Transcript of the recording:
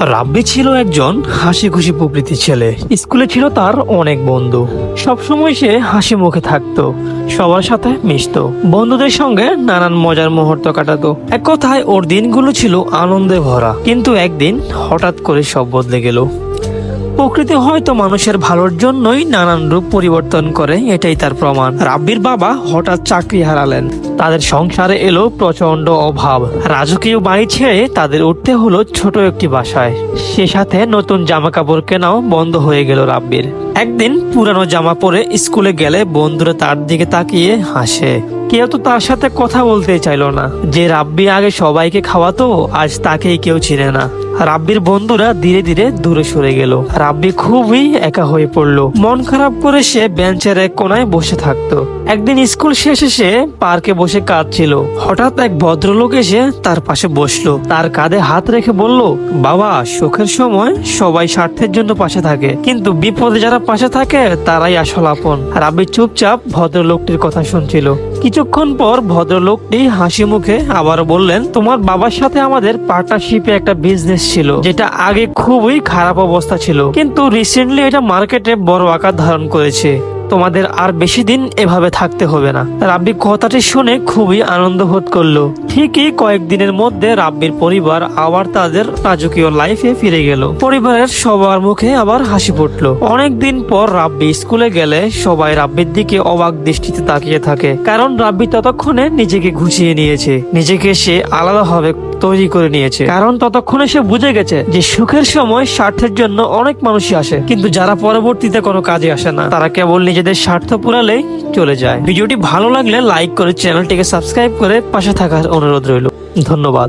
রাব্বি ছিল একজন হাসি খুশি প্রকৃতি ছেলে। স্কুলে ছিল তার অনেক বন্ধু। সবসময় সে হাসি মুখে থাকতো, সবার সাথে মিশত, বন্ধুদের সঙ্গে নানান মজার মুহূর্ত কাটাতো। এক কথায়, ওর দিনগুলো ছিল আনন্দে ভরা। কিন্তু একদিন হঠাৎ করে সব বদলে গেল। প্রকৃতি হয়তো মানুষের ভালোর জন্যই নানান রূপ পরিবর্তন করে, এটাই তার প্রমাণ। রাব্বির বাবা হঠাৎ চাকরি হারালেন। তাদের সংসারে এলো প্রচণ্ড অভাব। রাজকীয় বাড়ি ছেড়ে তাদের উঠতে হলো ছোট একটি বাসায়। সে সাথে নতুন জামা কাপড় কেনাও বন্ধ হয়ে গেল রাব্বির। একদিন পুরানো জামা পরে স্কুলে গেলে বন্ধুরা তার দিকে তাকিয়ে হাসে। কেউ তো তার সাথে কথা বলতে চাইল না। যে রাব্বি আগে সবাইকে খাওয়াতো, আজ তাকেই কেউ চিনে না। রাব্বির বন্ধুরা ধীরে ধীরে দূরে সরে গেল। রাব্বি খুবই একা হয়ে পড়ল। মন খারাপ করে সে বেঞ্চের এক কোনায় বসে থাকতো। একদিন স্কুল শেষ এসে পার্কে বসে কাঁদছিল। হঠাৎ এক ভদ্রলোক এসে তার পাশে বসল। তার কাঁধে হাত রেখে বলল, বাবা, সুখের সময় সবাই স্বার্থের জন্য পাশে থাকে। কিন্তু বিপদে যারা পাশে থাকে, তারাই আসল আপন। রাব্বি চুপচাপ ভদ্রলোকটির কথা শুনছিল। কিছুক্ষণ পর ভদ্রলোকটি হাসি মুখে আবার বললেন, তোমার বাবার সাথে আমাদের পার্টনারশিপে একটা বিজনেস ছিল, যেটা আগে খুবই খারাপ অবস্থা ছিল। কিন্তু রিসেন্টলি এটা মার্কেটে বড় আকার ধারণ করেছে। তোমাদের আর বেশি দিন এভাবে থাকতে হবে না। রাব্বি কথাটি শুনে খুবই আনন্দ বোধ করল। ঠিকই কয়েকদিনের মধ্যে রাব্বির পরিবার আবার তাদের রাজকীয় লাইফে ফিরে গেল। পরিবারের সবার মুখে আবার হাসি ফুটলো। অনেকদিন পর রাব্বি স্কুলে গেলে সবাই রাব্বির দিকে অবাক দৃষ্টিতে তাকিয়ে থাকে। কারণ রাব্বি ততক্ষণে নিজেকে ঘুষিয়ে নিয়েছে। নিজেকে সে আলাদাভাবে তৈরি করে নিয়েছে। কারণ ততক্ষণে সে বুঝে গেছে যে সুখের সময় স্বার্থের জন্য অনেক মানুষই আসে। কিন্তু যারা পরবর্তীতে কোনো কাজে আসে না, তারা কেবল নিজেদের স্বার্থ পুরালেই চলে যায়। ভিডিওটি ভালো লাগলে লাইক করে চ্যানেলটিকে সাবস্ক্রাইব করে পাশে থাকার অনুরোধ রইল। ধন্যবাদ।